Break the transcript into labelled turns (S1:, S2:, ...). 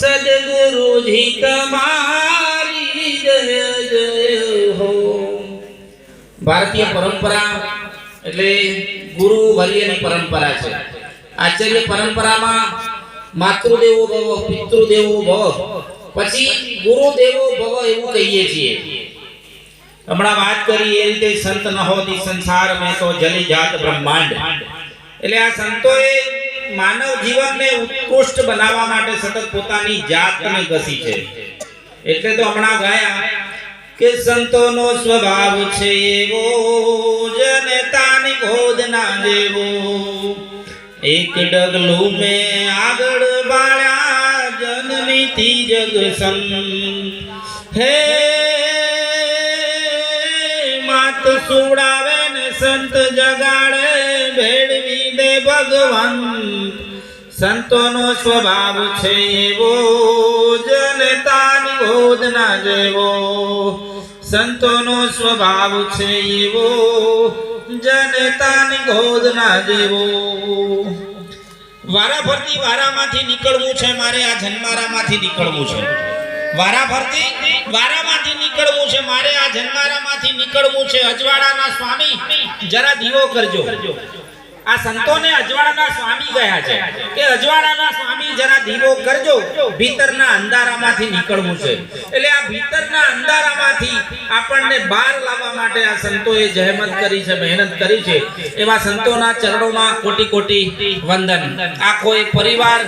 S1: સદગુરુજી તમારી જય જય હો. ભારતીય પરંપરા એટલે ગુરુ વર્યની પરંપરા છે. આચાર્ય પરંપરામાં માતૃદેવો ભવ, પિતૃદેવો ભવ, પછી ગુરુદેવો ભવ એવું કહીએ છીએ. હમણાં વાત કરી એ રીતે સંત ન હોતી સંસાર મેં તો જલી જાત બ્રહ્માંડ. એટલે આ સંતોએ માનવ જીવનને ઉત્કૃષ્ટ બનાવવા માટે સતત પોતાની જાતને ઘસી છે. એટલે તો હમણાં ગાયા કે સંતોનો સ્વભાવ છે એવો, જનતાની ગોદ ના દેવો. એક ડગલું મે આગળ બાળ્યા જનનીથી જગ સમ હે, માત સુડાવે ને સંત જગાડે દે ભગવાન. સંતોનો સ્વભાવ છે એવો જનતાની ગોદ ના જેવો. સંતોનો સ્વભાવ છે એવો જનતાની ગોદ ના જેવો. વારા ફરતી વારામાંથી નીકળવું છે મારે, આ જન્મારામાંથી નીકળવું છે. વારા ફરતી વારામાંથી નીકળવું છે મારે, આ જન્મારામાંથી નીકળવું છે. અજવાળાના સ્વામી, જરા દીવો કરજો. આ સંતોને અજવાળાના સ્વામી ગયા છે. કે અજવાળાના સ્વામી જરા દીવો કરજો, ભીતરના અંધારામાંથી નીકળવું છે. એટલે આ ભીતરના અંધારામાંથી આપણને બહાર લાવવા માટે આ સંતોએ જહેમત કરી છે, મહેનત કરી છે. એવા સંતોના ચરણોમાં કોટી કોટી વંદન. આખો એક પરિવાર